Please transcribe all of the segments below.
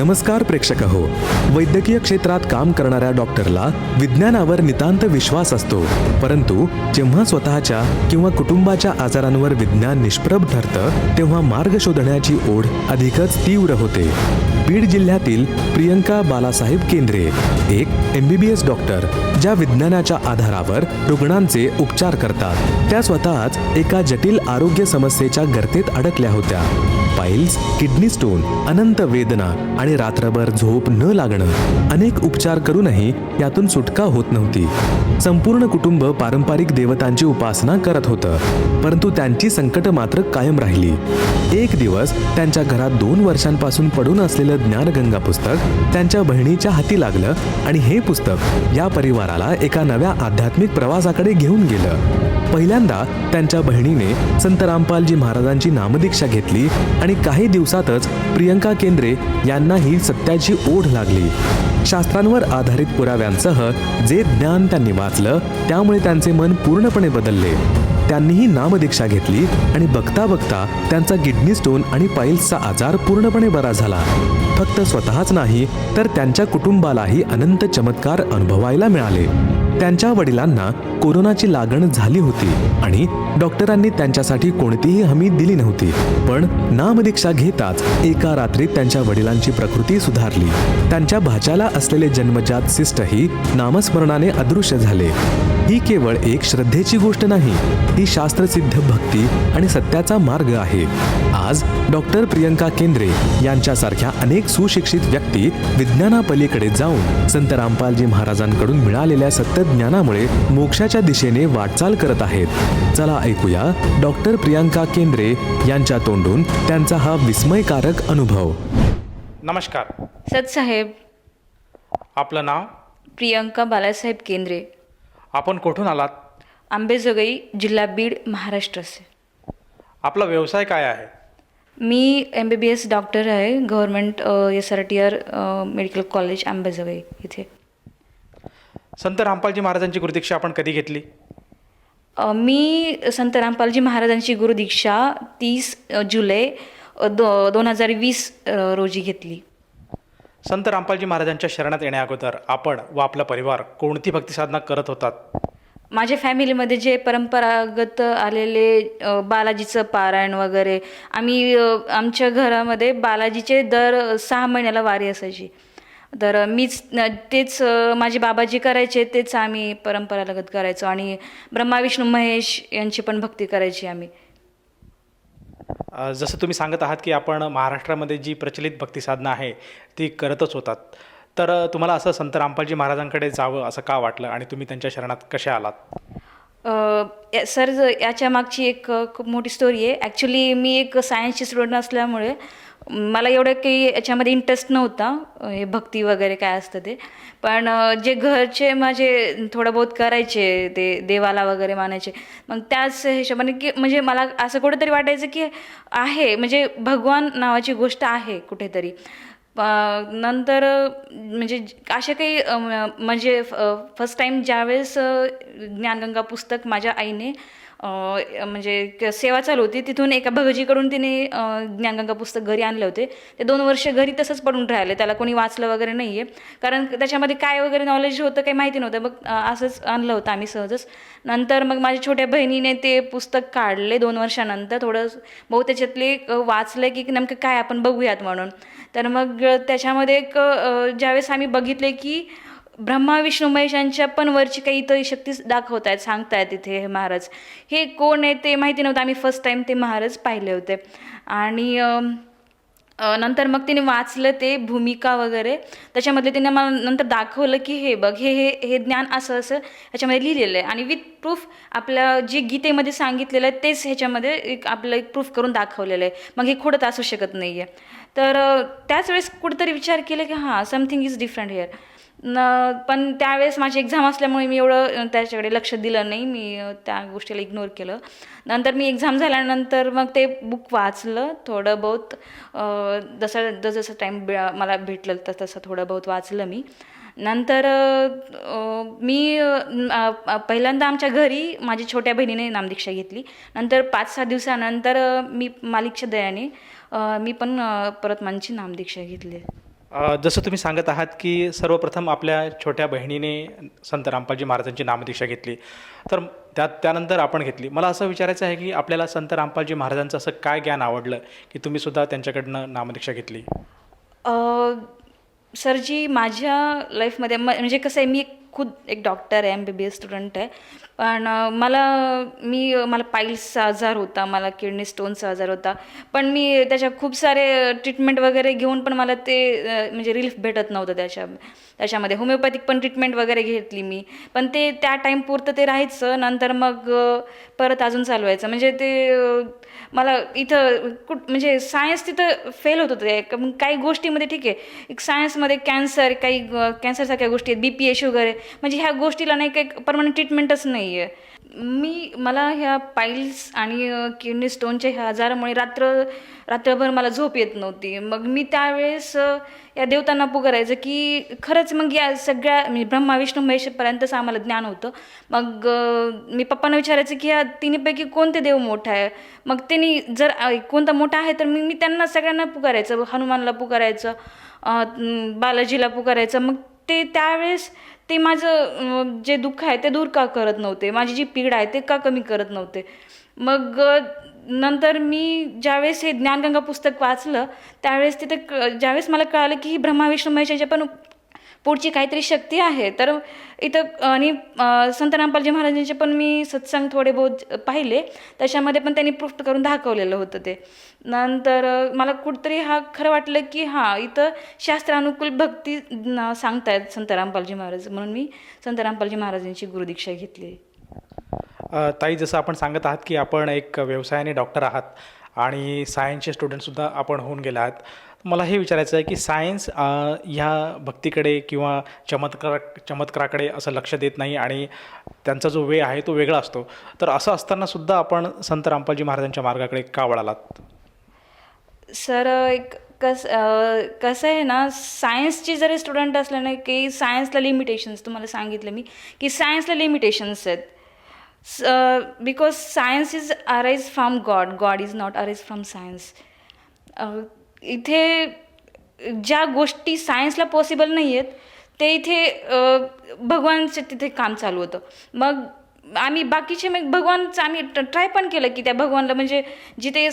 नमस्कार प्रेक्षक हो वैद्यकीय क्षेत्रात काम करणाऱ्या डॉक्टरला विज्ञानावर नितांत विश्वास असतो. परंतु जेव्हा स्वतःच्या किंवा कुटुंबाच्या आजारांवर विज्ञान निष्प्रभ ठरतं तेव्हा मार्ग शोधण्याची ओढ अधिकच तीव्र होते. बीड जिल्ह्यातील प्रियंका बालासाहेब केंद्रे एक M B B S doctor ज्या विज्ञानाच्या आधारावर रुग्णांचे उपचार करतात. त्या स्वतःच एका जटिल आरोग्य समस्येच्या गर्तेत अडकल्या होत्या. पाईल्स किडनी स्टोन अनंत वेदना आणि रात्रभर झोप न लागणं. अनेक उपचार करूनही यातून सुटका होत नव्हती. संपूर्ण कुटुंब पारंपरिक देवतांची उपासना करत होतं. परंतु त्यांची संकट मात्र कायम राहिली. एक दिवस त्यांच्या घरात दोन वर्षांपासून पडून असलेलं ज्ञानगंगा पुस्तक त्यांच्या बहिणीच्या हाती लागलं आणि हे पुस्तक या परिवाराला एका नव्या आध्यात्मिक प्रवासाकडे घेऊन गेलं. पहिल्यांदा त्यांच्या बहिणीने संत रामपालजी महाराजांची नामदीक्षा घेतली आणि काही दिवसातच प्रियंका केंद्रे यांनाही सत्याची ओढ लागली. शास्त्रांवर आधारित पुराव्यांसह जे ज्ञान त्यांनी वाचलं त्यामुळे त्यांचे मन पूर्णपणे बदलले. त्यांनीही नामदीक्षा घेतली आणि बघता बघता त्यांचा किडनी स्टोन आणि पाईल्सचा आजार पूर्णपणे बरा झाला. फक्त स्वतःच नाही तर त्यांच्या कुटुंबालाही अनंत चमत्कार अनुभवायला मिळाले. त्यांच्या वडिलांना कोरोनाची लागण झाली होती आणि डॉक्टरांनी त्यांच्यासाठी कोणतीही हमी दिली नव्हती. पण नामदीक्षा घेताच एका रात्रीत त्यांच्या वडिलांची प्रकृती सुधारली. त्यांच्या भाच्याला असलेले जन्मजात सिस्टही नामस्मरणाने अदृश्य झाले. ही केवळ एक श्रद्धेची गोष्ट नाही ही शास्त्रसिद्ध भक्ती आणि सत्याचा मार्ग आहे. आज डॉक्टर प्रियंका केंद्रे यांच्यासारख्या अनेक सुशिक्षित व्यक्ती विज्ञानापलीकडे जाऊन संत रामपालजी महाराजांकडून मिळालेल्या सत्यज्ञानामुळे मोक्षाच्या दिशेने वाटचाल करत आहेत. चला ऐकूया डॉक्टर प्रियंका केंद्रे यांच्या तोंडून त्यांचा हा विस्मयकारक अनुभव. नमस्कार. सतसाहेब आपलं नाव? प्रियंका बालासाहेब केंद्रे. आपण कुठून आलात? आंबेजोगाई जिल्हा बीड महाराष्ट्र से. आपला व्यवसाय काय आहे? मी M B B S doctor आहे government S R T R medical college Ambejogai इथे. संत रामपालजी महाराजांची गुरुदीक्षा आपण कधी घेतली? अ, मी संत रामपालजी महाराजांची गुरुदीक्षा तीस जुलै अ, दो दोन हजार वीस रोजी घेतली. संत रामपालजी महाराजांच्या शरणात येण्याअगोदर आपण व आपला परिवार कोणती भक्तिसाधना करत होतात? माझ्या फॅमिलीमध्ये जे परंपरागत आलेले अ, बालाजीचं पारायण वगैरे आम्ही अ, आमच्या घरामध्ये बालाजीचे दर सहा महिन्याला वारी असायची. तर मीच न- तेच अ, माझे बाबाजी करायचे तेच आम्ही परंपरागत करायचो आणि ब्रह्मा विष्णू महेश यांची पण भक्ती करायची आम्ही. जसं तुम्ही सांगत आहात की आपण महाराष्ट्रामध्ये जी प्रचलित भक्तिसाधना आहे ती करतच होतात. तर तुम्हाला असं संत रामपालजी महाराजांकडे जावं असं का वाटलं आणि तुम्ही त्यांच्या शरणात कसे आलात? या- सर याच्या मागची एक खूप मोठी स्टोरी आहे. ॲक्च्युली मी एक सायन्सची स्टुडंट असल्यामुळे मला एवढं काही याच्यामध्ये इंटरेस्ट नव्हता. हे भक्ती वगैरे काय असतं ते. पण जे घरचे माझे थोडं बहुत करायचे ते देवाला वगैरे मानायचे. मग त्याच हिशोबाने की म्हणजे मला असं कुठेतरी वाटायचं की आहे म्हणजे भगवान नावाची गोष्ट आहे कुठेतरी. नंतर म्हणजे असे काही म्हणजे फर्स्ट टाईम ज्यावेळेस ज्ञानगंगा पुस्तक माझ्या आईने म्हणजे सेवा चालू होती. तिथून एका भगजीकडून तिने ज्ञानगंगा पुस्तक घरी आणले होते. ते दोन वर्ष घरी तसंच पडून राहिले. त्याला कोणी वाचलं वगैरे नाही आहे कारण त्याच्यामध्ये काय वगैरे नॉलेज होतं काही माहिती नव्हतं. मग असंच आणलं होतं आम्ही सहजच. नंतर मग माझ्या छोट्या बहिणीने ते पुस्तक काढले दोन वर्षानंतर. थोडं बहु त्याच्यातले एक वाचलं की नेमकं काय आपण बघूयात म्हणून. तर मग त्याच्यामध्ये एक ज्यावेळेस आम्ही बघितले की ब्रह्मा विष्णू महेश यांच्या पण वरची काही इतर शक्ती दाखवत आहेत सांगतायत तिथे हे महाराज. हे कोण आहे ते माहिती नव्हतं. आम्ही फर्स्ट टाईम ते महाराज पाहिले होते. आणि नंतर मग तिने वाचलं ते भूमिका वगैरे. त्याच्यामधले तिने मला नंतर दाखवलं की हे बघ हे हे हे ज्ञान असं असं ह्याच्यामध्ये लिहिलेलं आहे. आणि विथ प्रूफ आपल्या जे गीतेमध्ये सांगितलेलं आहे तेच ह्याच्यामध्ये एक आपलं एक प्रूफ करून दाखवलेलं आहे. मग हे खोडत असू शकत नाही आहे तर त्याच वेळेस कुठेतरी विचार केला की हां समथिंग इज डिफरंट हिअर न पण त्यावेळेस माझी एक्झाम असल्यामुळे मी एवढं त्याच्याकडे लक्ष दिलं नाही. मी त्या गोष्टीला इग्नोर केलं. नंतर मी एक्झाम झाल्यानंतर मग ते बुक वाचलं थोडं बहुत. जसं जसं टाईम मला भेटलं तसं तसं थोडं बहुत वाचलं मी. नंतर मी पहिल्यांदा आमच्या घरी माझ्या छोट्या बहिणीने नामदीक्षा घेतली. नंतर पाच सहा दिवसानंतर मी मालिकच्या दयाने मी पण परत माझी नामदीक्षा घेतली. जसं तुम्ही सांगत आहात की सर्वप्रथम आपल्या छोट्या बहिणीने संत रामपालजी महाराजांची नामदीक्षा घेतली. तर त्यात त्यानंतर आपण घेतली. मला असं विचारायचं आहे की आपल्याला संत रामपालजी महाराजांचं असं काय ज्ञान आवडलं की तुम्ही सुद्धा त्यांच्याकडनं नामदीक्षा घेतली? सरजी सर जी माझ्या लाईफमध्ये म्हणजे कसं आहे मी खुद एक डॉक्टर आहे M B B S student आहे. पण मला मी मला पाईल्सचा आजार होता मला किडनी स्टोनचा आजार होता. पण मी त्याच्या खूप सारे ट्रीटमेंट वगैरे घेऊन पण मला ते म्हणजे रिलीफ भेटत नव्हतं त्याच्या त्याच्यामध्ये. होमिओपॅथिक पण ट्रीटमेंट वगैरे घेतली मी. पण ते त्या टाईमपुरतं ते राहायचं. नंतर मग परत अजून चालवायचं. म्हणजे ते मला इथं कुठ म्हणजे सायन्स तिथं फेल होत होतं. मग काही गोष्टीमध्ये ठीक आहे. एक सायन्समध्ये कॅन्सर काही कॅन्सरसारख्या गोष्टी आहेत बी पी एच वगैरे. म्हणजे ह्या गोष्टीला नाही काही परमनंट ट्रीटमेंटच नाही आहे मी मला ह्या पाईल्स आणि किडनी स्टोनच्या ह्या आजारामुळे रात्र रात्रभर मला झोप येत नव्हती. मग मी त्यावेळेस या देवतांना पुकारायचं की खरंच मग या सगळ्या म्हणजे ब्रह्मा विष्णू महेशपर्यंतच आम्हाला ज्ञान होतं. मग मी पप्पांना विचारायचं की या तिन्हीपैकी कोणते देव मोठा आहे? मग त्यांनी जर कोणता मोठा आहे तर मी मी त्यांना सगळ्यांना पुकारायचं. हनुमानला पुकारायचं बालाजीला पुकारायचं. मग ते त्यावेळेस ते माझं जे दुःख आहे ते दूर का करत नव्हते? माझी जी पीड आहे ते का कमी करत नव्हते? मग नंतर मी ज्यावेळेस हे ज्ञानगंगा पुस्तक वाचलं त्यावेळेस तिथे क- ज्यावेळेस मला कळालं की ही ब्रह्मा विष्णू महेशाच्या पण पुढची काहीतरी शक्ती आहे. तर इथं आणि संत रामपालजी महाराजांचे पण मी सत्संग थोडे बहुत पाहिले. त्याच्यामध्ये पण त्यांनी प्रूफ करून दाखवलेलं होतं ते. नंतर मला कुठतरी हा खरं वाटलं की हां इथं शास्त्रानुकूल भक्ती सांगतायत संत रामपालजी महाराज. म्हणून मी संत रामपालजी महाराजांची गुरुदीक्षा घेतली. ताई जसं आपण सांगत आहात की आपण एक व्यवसायाने डॉक्टर आहात आणि सायन्सचे स्टुडंटसुद्धा आपण होऊन गेला आहात मला हे विचारायचं आहे की सायन्स ह्या भक्तीकडे किंवा चमत्कार चमत्काराकडे असं लक्ष देत नाही आणि त्यांचा जो वे आहे तो वेगळा असतो. तर असं असताना सुद्धा आपण संत रामपालजी महाराजांच्या मार्गाकडे का वळालात? सर एक कस कसं आहे ना सायन्सची जरी स्टुडंट असले ना की सायन्सला लिमिटेशन्स तुम्हाला सांगितलं मी की सायन्सला लिमिटेशन्स आहेत. Because science is arise from god god is not arise from science इथे ज्या गोष्टी सायन्सला पॉसिबल नाही आहेत ते इथे भगवानचं तिथे काम चालू होतं. मग आम्ही बाकीचे मग भगवानचं आम्ही ट्राय पण केलं की त्या भगवानला म्हणजे जिथे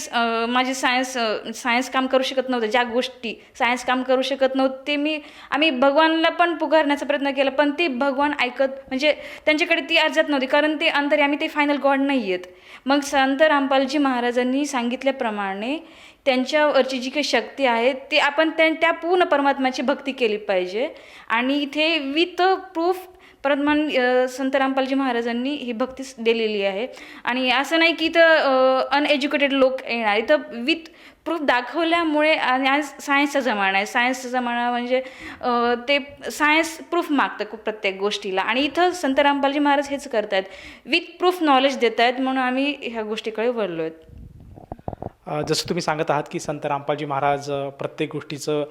माझे सायन्स सायन्स काम करू शकत नव्हतं ज्या गोष्टी सायन्स काम करू शकत नव्हते मी आम्ही भगवानला पण पुकारण्याचा प्रयत्न केला पण ते भगवान ऐकत म्हणजे त्यांच्याकडे ती अर्जात नव्हती कारण ते अंतर्यामी ते फायनल गॉड नाही आहेत मग संत रामपालजी महाराजांनी सांगितल्याप्रमाणे त्यांच्यावरची जी काही शक्ती आहे ते आपण त्या त्या पूर्ण परमात्म्याची भक्ती केली पाहिजे. आणि इथे विथ प्रूफ परतमान संत रामपालजी महाराजांनी ही भक्ती दिलेली आहे. आणि असं नाही की इथं अनएज्युकेटेड लोक येणार. इथं विथ प्रूफ दाखवल्यामुळे आणि आज सायन्सचा जमाना आहे. सायन्सचा जमाना म्हणजे ते सायन्स प्रूफ मागतं खूप प्रत्येक गोष्टीला. आणि इथं संत रामपालजी महाराज हेच करत आहेत विथ प्रूफ नॉलेज देत आहेत म्हणून आम्ही ह्या गोष्टीकडे वळलो आहेत जसं तुम्ही सांगत आहात की संत रामपालजी महाराज प्रत्येक गोष्टीचं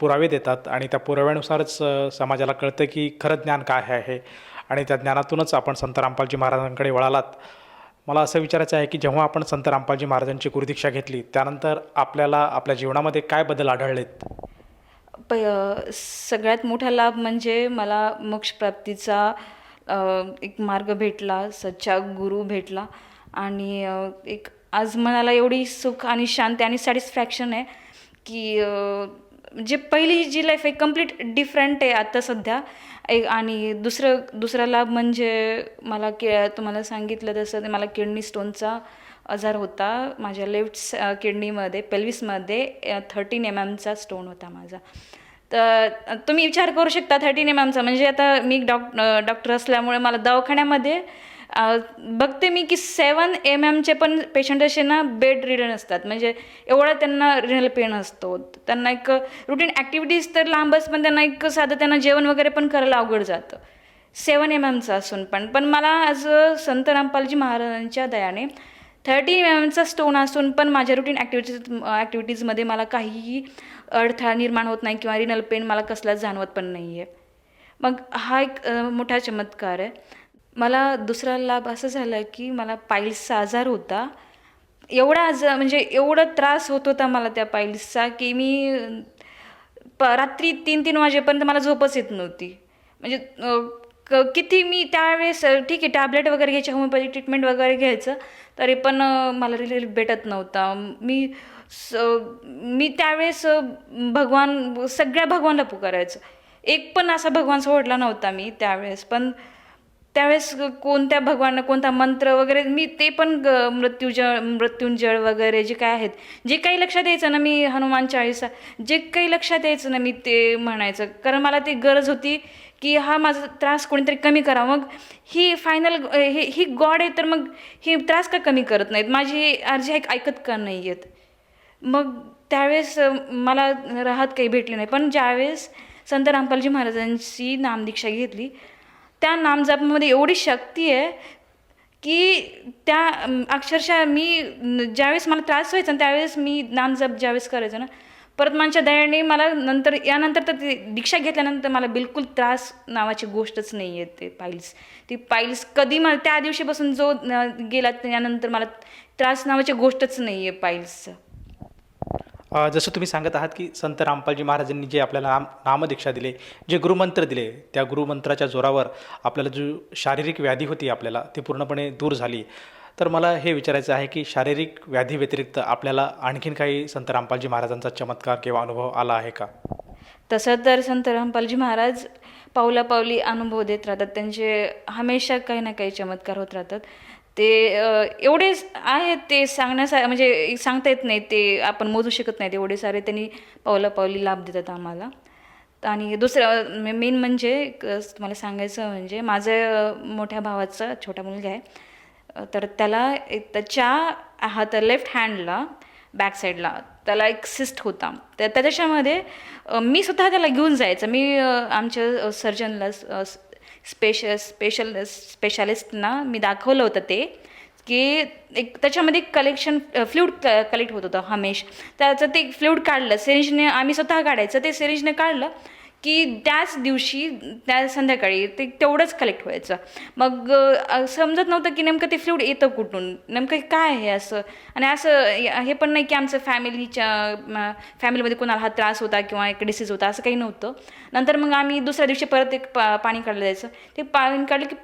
पुरावे देतात आणि त्या पुराव्यानुसारच समाजाला कळतं की खरं ज्ञान काय आहे. आणि त्या ज्ञानातूनच आपण संत रामपालजी महाराजांकडे वळालात. मला असं विचारायचं आहे की जेव्हा आपण संत रामपालजी महाराजांची गुरुदीक्षा घेतली त्यानंतर आपल्याला आपल्या जीवनामध्ये काय बदल आढळलेत? प सगळ्यात मोठा लाभ म्हणजे मला मोक्षप्राप्तीचा एक मार्ग भेटला सच्चा गुरु भेटला. आणि एक आज मनाला एवढी सुख आणि शांती आणि सॅटिस्फॅक्शन आहे की जे पहिली जी लाईफ आहे कंप्लीट डिफरंट आहे आता सध्या. एक आणि दुसरं दुसरा लाभ म्हणजे मला के तुम्हाला सांगितलं तसं ते मला किडनी स्टोनचा आजार होता. माझ्या लेफ्ट किडनीमध्ये पेल्विसमध्ये थर्टीन एम एमचा स्टोन होता माझा. तर तुम्ही विचार करू शकता थर्टीन एम एमचा म्हणजे आता मी डॉक डॉक्टर असल्यामुळे मला दवाखान्यामध्ये बघते मी की सेवन एम एमचे पण पेशंट असे ना बेड रिडन असतात म्हणजे एवढा त्यांना रिनल पेन असतो. त्यांना एक रुटीन ॲक्टिव्हिटीज तर लांबच पण त्यांना एक साधं त्यांना जेवण वगैरे पण करायला अवघड जातं. सेवन एम एमचं असून पण. पण मला आज संत रामपालजी महाराजांच्या दयाने थर्टी एम एमचा स्टोन असून पण माझ्या रुटीन ॲक्टिव्हिटीज ॲक्टिव्हिटीजमध्ये मला काहीही अडथळा निर्माण होत नाही किंवा रिनल पेन मला कसलाच जाणवत पण नाही आहे मग हा एक मोठा चमत्कार आहे. मला दुसरा लाभ असं झाला की मला पाईल्सचा आजार होता. एवढा आजार म्हणजे एवढा त्रास होत होता मला त्या पाईल्सचा की मी प रात्री तीन तीन वाजेपर्यंत मला झोपच येत नव्हती. म्हणजे क किती मी त्यावेळेस ठीक आहे टॅबलेट वगैरे घ्यायचे होमिओपॅथी ट्रीटमेंट वगैरे घ्यायचं तरी पण मला रिलीफ भेटत नव्हता. मी स मी त्यावेळेस भगवान सगळ्या भगवानला पुकारायचं. एक पण असा भगवान सोडला नव्हता मी त्यावेळेस पण त्यावेळेस कोणत्या भगवान कोणता मंत्र वगैरे मी ते पण ग- मृत्यूजळ मृत्युंजळ वगैरे जे काय आहेत जे काही लक्षात यायचं ना मी हनुमान चाळीसा जे काही लक्षात यायचं ना मी ते म्हणायचं. कारण मला ती गरज होती की हा माझा त्रास कोणीतरी कमी करा मग ही फायनल ही ही गॉड आहे तर मग ही त्रास का कमी करत नाहीत? माझी अर्जी ऐक ऐकत का नाही आहेत? मग त्यावेळेस मला राहत काही भेटली नाही. पण ज्यावेळेस संत रामपालजी महाराजांची नामदीक्षा घेतली त्या नामजपामध्ये एवढी शक्ती आहे की त्या अक्षरशः मी ज्यावेळेस मला त्रास व्हायचा ना त्यावेळेस मी नामजप ज्यावेळेस करायचं ना परत माझ्या दयाने मला नंतर यानंतर तर ती दीक्षा घेतल्यानंतर मला बिलकुल त्रास नावाची गोष्टच नाही आहे ते पाईल्स ती पाईल्स कधी मला त्या दिवशीपासून जो गेला त्यानंतर मला त्रास नावाची गोष्टच नाही आहे पाईल्सचं जसं तुम्ही सांगत आहात की संत रामपालजी महाराजांनी जे आपल्याला नाम नामदीक्षा दिले जे गुरुमंत्र दिले त्या गुरुमंत्राच्या जोरावर आपल्याला जो शारीरिक व्याधी होती आपल्याला ती पूर्णपणे दूर झाली. तर मला हे विचारायचं आहे की शारीरिक व्याधी व्यतिरिक्त आपल्याला आणखीन काही संत रामपालजी महाराजांचा चमत्कार किंवा अनुभव आला आहे का? तसं तर संत रामपालजी महाराज पावलापावली अनुभव देत राहतात. त्यांचे हमेशा काही ना काही चमत्कार होत राहतात. ते एवढे आहेत ते सांगण्यासा म्हणजे सांगता येत नाही ते आपण मोजू शकत नाही एवढे सारे त्यांनी पावलापावली लाभ देतात आम्हाला. आणि दुसरं मेन म्हणजे एक, तुम्हाला सांगायचं म्हणजे माझं मोठ्या भावाचा छोटा मुलगा आहे. तर त्याला एक त्याच्या हात लेफ्ट हँडला बॅक साईडला त्याला एक सिस्ट होता. तर त्याच्यामध्ये मी स्वतः त्याला घेऊन जायचं. मी आमच्या सर्जनला स्पेशल स्पेशल स्पेशालिस्टना मी दाखवलं होतं ते की एक त्याच्यामध्ये कलेक्शन फ्लूड कलेक्ट होत होतं हमेश. त्याचं ते फ्लूड काढलं सिरिंजने आम्ही स्वतः काढायचं ते सिरिंजने काढलं की त्याच दिवशी त्या संध्याकाळी ते तेवढंच कलेक्ट व्हायचं. मग समजत नव्हतं की नेमकं ते फ्लूड येतं कुठून? नेमकं काय आहे असं? आणि असं हे पण नाही की आमचं फॅमिलीच्या फॅमिलीमध्ये कोणाला हा त्रास होता किंवा एक डिसीज होता असं काही नव्हतं. नंतर मग आम्ही दुसऱ्या दिवशी परत एक पा पाणी काढलं जायचं. ते पाणी काढलं की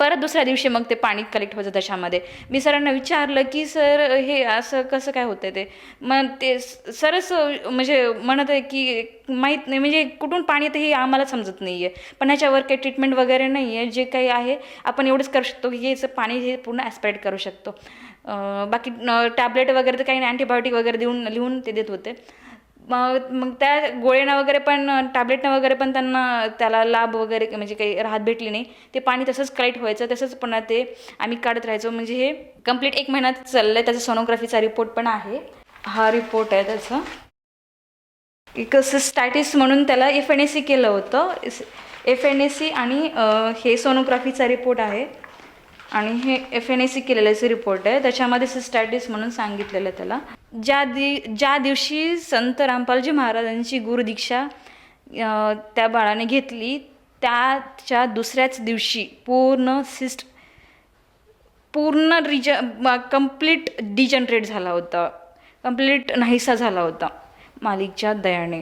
परत दुसऱ्या दिवशी मग ते पाणी कलेक्ट व्हायचं त्याच्यामध्ये. मी सरांना विचारलं की सर हे असं कसं काय होतं ते? मग ते सरच म्हणजे म्हणत आहे की माहीत नाही म्हणजे कुठून पाणी येतं हे आम्हाला समजत नाही आहे पण ह्याच्यावर काही ट्रीटमेंट वगैरे नाही आहे जे काही आहे आपण एवढंच करू शकतो की याचं पाणी हे पूर्ण ॲस्पायट करू शकतो. बाकी टॅबलेट वगैरे तर काही नाही अँटीबायोटिक वगैरे देऊन लिहून ते देत होते. मग मग त्या गोळ्यानं वगैरे पण टॅबलेटनं वगैरे पण त्यांना त्याला लाभ वगैरे म्हणजे काही राहत भेटली नाही. ते पाणी तसंच कलेक्ट व्हायचं तसंच पुन्हा ते आम्ही काढत राहायचो. म्हणजे हे कंप्लीट एक महिन्यात चाललं आहे त्याचा सोनोग्राफीचा रिपोर्ट पण आहे. हा रिपोर्ट आहे त्याचा. एक स्टॅटिस म्हणून त्याला एफ एन एस सी केलं होतं. एफ एन एस सी आणि हे सोनोग्राफीचा रिपोर्ट आहे. आणि हे एफ एन ए सी केलेल्याचे रिपोर्ट आहे. त्याच्यामध्ये सिस्टॅटिस म्हणून सांगितलेलं आहे त्याला. ज्या दि ज्या दिवशी संत रामपालजी महाराजांची गुरुदीक्षा त्या बाळाने घेतली त्याच्या दुसऱ्याच दिवशी पूर्ण सिस्ट पूर्ण रिज कंप्लीट डिजनरेट झाला होता. कंप्लीट नाहीसा झाला होता. मालिकच्या दयाने.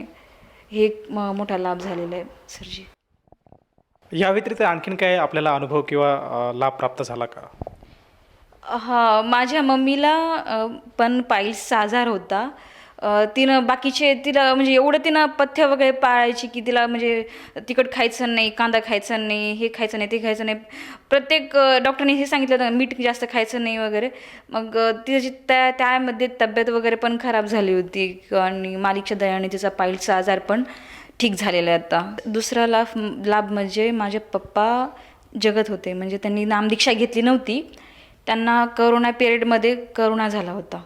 हे एक म- मोठा लाभ झालेला आहे सरजी. या व्यतिरिक्त आणखीन काय आपल्याला अनुभव किंवा लाभ प्राप्त झाला का? हा माझ्या मम्मीला अ, पण पाईल्सचा आजार होता. अ, तिनं बाकीचे तिला म्हणजे एवढं तिनं पथ्य वगैरे पाळायची की तिला म्हणजे तिखट खायचं नाही कांदा खायचा नाही हे खायचं नाही ते खायचं नाही. प्रत्येक अ, डॉक्टरने हे सांगितलं होतं मीठ जास्त खायचं नाही वगैरे. मग अ, तिची त्या त्यामध्ये तब्येत वगैरे पण खराब झाली होती. आणि मालिकच्या दयाने तिचा पाईल्सचा आजार पण. ठीक झालेलं आहे आता. दुसरा लाभ लाभ म्हणजे माझे पप्पा जगत होते. म्हणजे त्यांनी नामदीक्षा घेतली नव्हती. त्यांना करोना पिरियडमध्ये करोना झाला होता.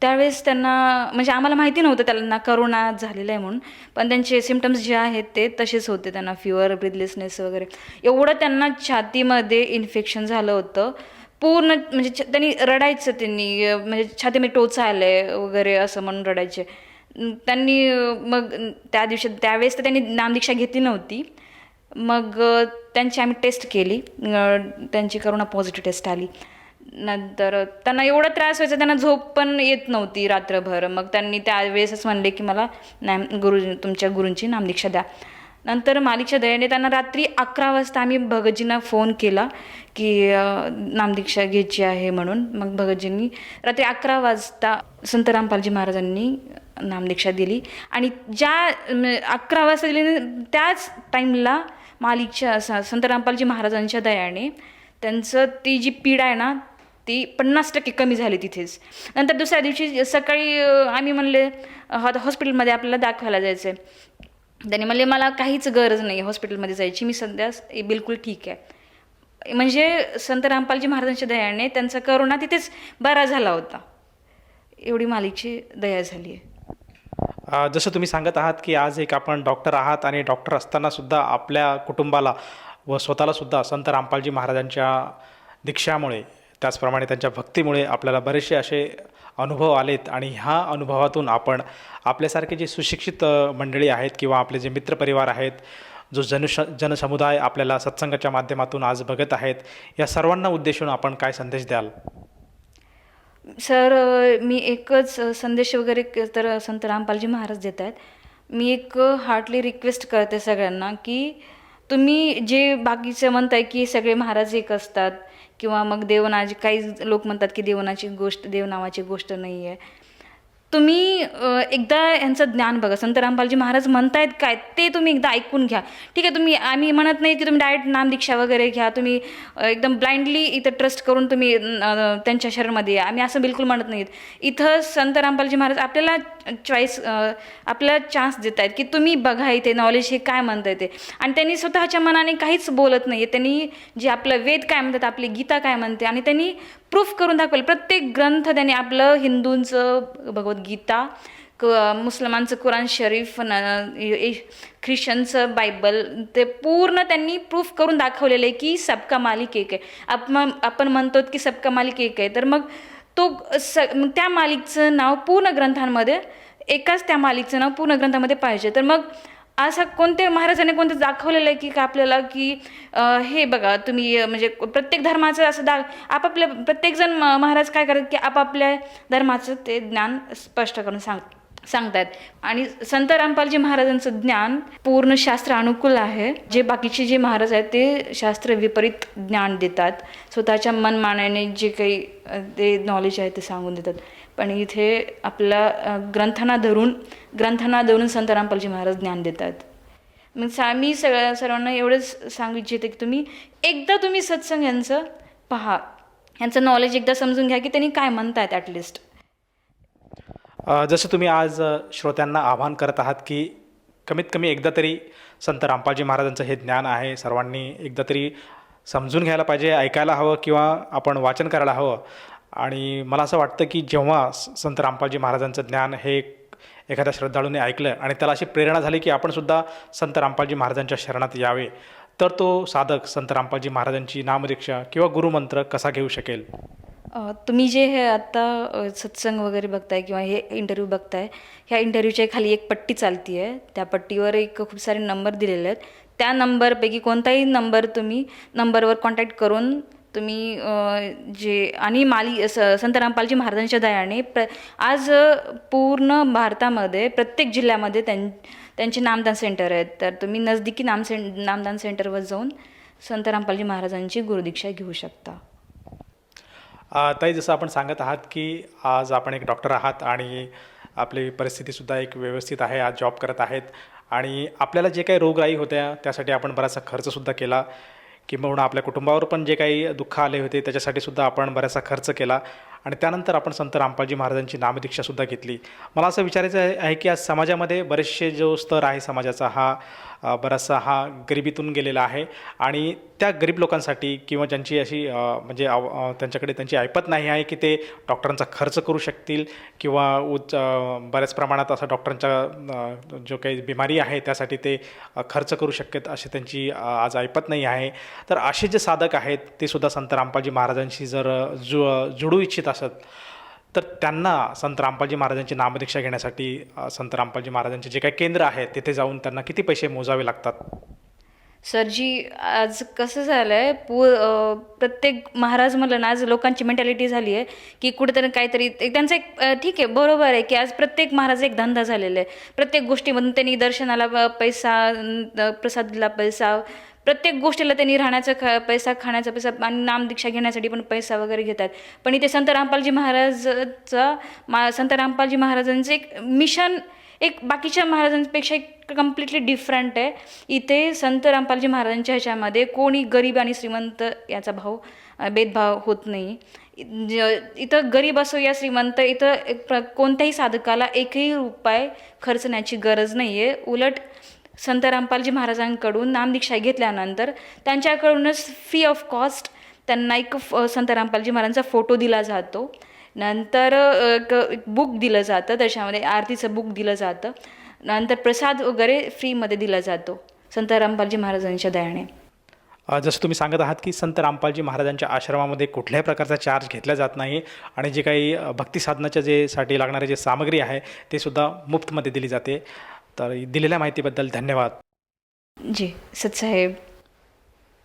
त्यावेळेस त्यांना म्हणजे आम्हाला माहिती नव्हतं त्यांना करोना झालेला आहे म्हणून. पण त्यांचे सिमटम्स जे आहेत ते तसेच होते. त्यांना फिवर ब्रिथलेसनेस वगैरे. एवढं त्यांना छातीमध्ये इन्फेक्शन झालं होतं. पूर्ण म्हणजे छ- त्यांनी रडायचं त्यांनी. म्हणजे छातीमध्ये टोचा आलं वगैरे असं म्हणून रडायचे. त्यांनी मग त्या दिवशी त्यावेळेस तर त्यांनी नामदीक्षा घेतली नव्हती. मग त्यांची आम्ही टेस्ट केली. त्यांची करोना पॉझिटिव्ह टेस्ट आली. नंतर त्यांना एवढा त्रास व्हायचा त्यांना झोप पण येत नव्हती रात्रभर. मग त्यांनी त्यावेळेसच म्हणले की मला नाम गुरु तुमच्या गुरूंची नामदीक्षा द्या. नंतर मालिकच्या दयाने त्यांना रात्री अकरा वाजता आम्ही भगतजींना फोन केला की नामदीक्षा घ्यायची आहे म्हणून. मग भगतजींनी रात्री अकरा वाजता संत रामपालजी महाराजांनी नामदीक्षा दिली. आणि ज्या अकरा वाजता दिली त्याच टाईमला मालिकच्या संत रामपालजी महाराजांच्या दयाने त्यांचं ती जी पीडा आहे ना ती पन्नास टक्के कमी झाली तिथेच. नंतर दुसऱ्या दिवशी सकाळी आम्ही म्हणले हॉ- हॉस्पिटलमध्ये आपल्याला दाखवायला जायचं आहे त्याने म्हणले मला काहीच गरज नाही हॉस्पिटलमध्ये जायची मी सध्या बिलकुल ठीक आहे. म्हणजे संत रामपालजी महाराजांच्या दयाने त्यांचा करोना तिथेच बरा झाला होता. एवढी मालिकची दया झाली आहे. जसं तुम्ही सांगत आहात की आज एक आपण डॉक्टर आहात आणि डॉक्टर असतानासुद्धा आपल्या कुटुंबाला व स्वतःलासुद्धा संत रामपालजी महाराजांच्या दीक्षामुळे त्याचप्रमाणे त्यांच्या भक्तीमुळे आपल्याला बरेचसे असे अनुभव आलेत आणि ह्या अनुभवातून आपण आपल्यासारखे जे सुशिक्षित मंडळी आहेत किंवा आपले जे मित्रपरिवार आहेत जो जनुष जनसमुदाय आपल्याला सत्संगाच्या माध्यमातून आज बघत आहेत या सर्वांना उद्देशून आपण काय संदेश द्याल? सर मी एकच संदेश वगैरे क- तर संत रामपालजी महाराज देत आहेत. मी एक हार्टली रिक्वेस्ट करते सगळ्यांना की तुम्ही जे बाकीचं म्हणताय की सगळे महाराज एक असतात किंवा मग देवनाची काही लोक म्हणतात की देवनाची गोष्ट देव नावाची गोष्ट नाही आहे तुम्ही एकदा यांचं ज्ञान बघा. संत रामपालजी महाराज म्हणतायत काय ते तुम्ही एकदा ऐकून घ्या. ठीक आहे तुम्ही आम्ही म्हणत नाही की तुम्ही डायरेक्ट नामदीक्षा वगैरे घ्या. तुम्ही एकदम ब्लाइंडली इथं ट्रस्ट करून तुम्ही त्यांच्या शरणमध्ये या. आम्ही असं बिलकुल म्हणत नाहीत. इथं संत रामपालजी महाराज आपल्याला चॉईस आपल्याला चान्स देत आहेत की तुम्ही बघा इथे नॉलेज हे काय म्हणतं ते. आणि त्यांनी स्वतःच्या मनाने काहीच बोलत नाही त्यांनी जे आपलं वेद काय म्हणतात आपली गीता काय म्हणते आणि त्यांनी प्रूफ करून दाखवलं. प्रत्येक ग्रंथ त्याने आपलं हिंदूंचं भगवद्गीता क मुसलमानचं कुराण शरीफ न ख्रिश्चनचं बायबल ते पूर्ण त्यांनी प्रूफ करून दाखवलेलं आहे की सबका मालिक एक आहे. आपण आपण म्हणतो की सबका मालिक एक आहे. तर मग तो स मग त्या मालिकचं नाव पूर्ण ग्रंथांमध्ये एकाच त्या मालिकचं नाव पूर्ण ग्रंथामध्ये पाहिजे. तर मग असं कोणत्या महाराजांनी कोणतं दाखवलेलं आहे की का आपल्याला की हे बघा तुम्ही म्हणजे प्रत्येक धर्माचं असं दा आपापल्या प्रत्येकजण म- महाराज काय करतात की आपापल्या धर्माचं ते ज्ञान स्पष्ट करून सांग सांगतात आणि संत रामपालजी महाराजांचं ज्ञान पूर्ण शास्त्र अनुकूल आहे. जे बाकीचे जे महाराज आहेत ते शास्त्र विपरीत ज्ञान देतात. स्वतःच्या मनमानाने जे काही ते नॉलेज आहे ते सांगून देतात. पण इथे आपल्या ग्रंथांना धरून ग्रंथांना धरून संत रामपालजी महाराज ज्ञान देतात. मग सा मी सगळ्या सर्वांना एवढंच सांगू इच्छिते की तुम्ही एकदा तुम्ही सत्संग यांचं पहा. यांचं नॉलेज एकदा समजून घ्या की त्यांनी काय म्हणतायत ॲटलिस्ट जसं तुम्ही आज श्रोत्यांना आवाहन करत आहात की कमीत कमी एकदा तरी संत रामपालजी महाराजांचं हे ज्ञान आहे. सर्वांनी एकदा तरी समजून घ्यायला पाहिजे ऐकायला हवं किंवा आपण वाचन करायला हवं. आणि मला असं वाटतं की जेव्हा संत रामपालजी महाराजांचं ज्ञान हे एखाद्या श्रद्धाळूने ऐकलं आणि त्याला अशी प्रेरणा झाली की आपणसुद्धा संत रामपालजी महाराजांच्या शरणात यावे तर तो साधक संत रामपालजी महाराजांची नामदीक्षा किंवा गुरुमंत्र कसा घेऊ शकेल? तुम्ही जे हे आत्ता सत्संग वगैरे बघताय किंवा हे इंटरव्ह्यू बघताय ह्या इंटरव्ह्यूच्या खाली एक पट्टी चालती आहे त्या पट्टीवर एक खूप सारे नंबर दिलेले आहेत. त्या नंबरपैकी कोणताही नंबर तुम्ही नंबरवर कॉन्टॅक्ट करून तुम्ही जे आणि माली स संत रामपालजी महाराजांच्या दयाने प्र आज पूर्ण भारतामध्ये प्रत्येक जिल्ह्यामध्ये त्यां त्यांचे नामदान सेंटर आहेत. तर तुम्ही नजदिकी नाम सें नामदान सेंटरवर जाऊन संत रामपालजी महाराजांची गुरुदीक्षा घेऊ शकता. ताई जसं आपण सांगत आहात की आज आपण एक डॉक्टर आहात आणि आपली परिस्थितीसुद्धा एक व्यवस्थित आहे आज जॉब करत आहेत. आणि आपल्याला जे काही रोगराई होत्या त्यासाठी आपण बराचसा खर्चसुद्धा केला. किंबहुना आपल्या कुटुंबावर पण जे काही दुःख आले होते त्याच्यासाठी सुद्धा आपण बराचसा खर्च केला. आणि त्यानंतर आपण संत रामपालजी महाराजांची नामदीक्षासुद्धा घेतली. मला असं विचारायचं आहे की आज समाजामध्ये बरेचसे जो स्तर आहे समाजाचा हा बराचसा हा गरिबीतून गेलेला आहे आणि त्या गरीब लोकांसाठी किंवा ज्यांची अशी म्हणजे त्यांच्याकडे त्यांची ऐपत नाही आहे की ते डॉक्टरांचा खर्च करू शकतील किंवा उच्च बऱ्याच प्रमाणात असा डॉक्टरांच्या जो काही बिमारी आहे त्यासाठी ते खर्च करू शकत अशी त्यांची आज ऐपत नाही आहे. तर असे जे साधक आहेत ते सुद्धा संत रामपालजी महाराजांशी जर जु जुडू इच्छित असत. तर त्यांना संत रामपालजी महाराजांची नामदीक्षा घेण्यासाठी संत रामपालजी महाराजांचे जे काही केंद्र आहे तिथे जाऊन त्यांना किती पैसे मोजावे लागतात? सर जी आज कसं झालं आहे पू प्रत्येक महाराज म्हणलं ना आज लोकांची मेंटॅलिटी झाली आहे की कुठेतरी काहीतरी एक त्यांचं एक ठीक आहे बरोबर आहे की आज प्रत्येक महाराज एक धंदा झालेला आहे. प्रत्येक गोष्टीमधून त्यांनी दर्शनाला पैसा प्रसाद प्रसादला पैसा प्रत्येक गोष्टीला त्यांनी राहण्याचा ख पैसा खाण्याचा पैसा आणि नामदीक्षा घेण्यासाठी पण पैसा वगैरे घेतात. पण इथे संत रामपालजी महाराजचा मा संत रामपालजी महाराजांचं एक मिशन एक बाकीच्या महाराजांपेक्षा एक कम्प्लिटली डिफरंट आहे. इथे संत रामपालजी महाराजांच्या ह्याच्यामध्ये कोणी गरीब आणि श्रीमंत याचा भाव भेदभाव होत नाही. ज- इथं गरीब असो या श्रीमंत इथं एक प्र- कोणत्याही साधकाला एकही रुपये खर्चण्याची गरज नाही आहे उलट संत रामपालजी महाराजांकडून नामदीक्षा घेतल्यानंतर त्यांच्याकडूनच फ्री ऑफ कॉस्ट त्यांना एक फ- संत रामपालजी महाराजांचा फोटो दिला जातो. नंतर एक एक बुक दिलं जातं त्याच्यामध्ये आरतीचं बुक दिलं जातं. नंतर प्रसाद वगैरे फ्रीमध्ये दिला जातो संत रामपालजी महाराजांच्या दयाने. जसं तुम्ही सांगत आहात की संत रामपालजी महाराजांच्या आश्रमामध्ये कुठल्याही प्रकारचा चार्ज घेतला जात नाही आणि जे काही भक्तिसाधनाच्या भक्ती साधनाच्या जे साठी लागणारे जे सामग्री आहे ते सुद्धा मुफ्तमध्ये दिली जाते. तर दिलेल्या माहितीबद्दल धन्यवाद. जी सतसाहेब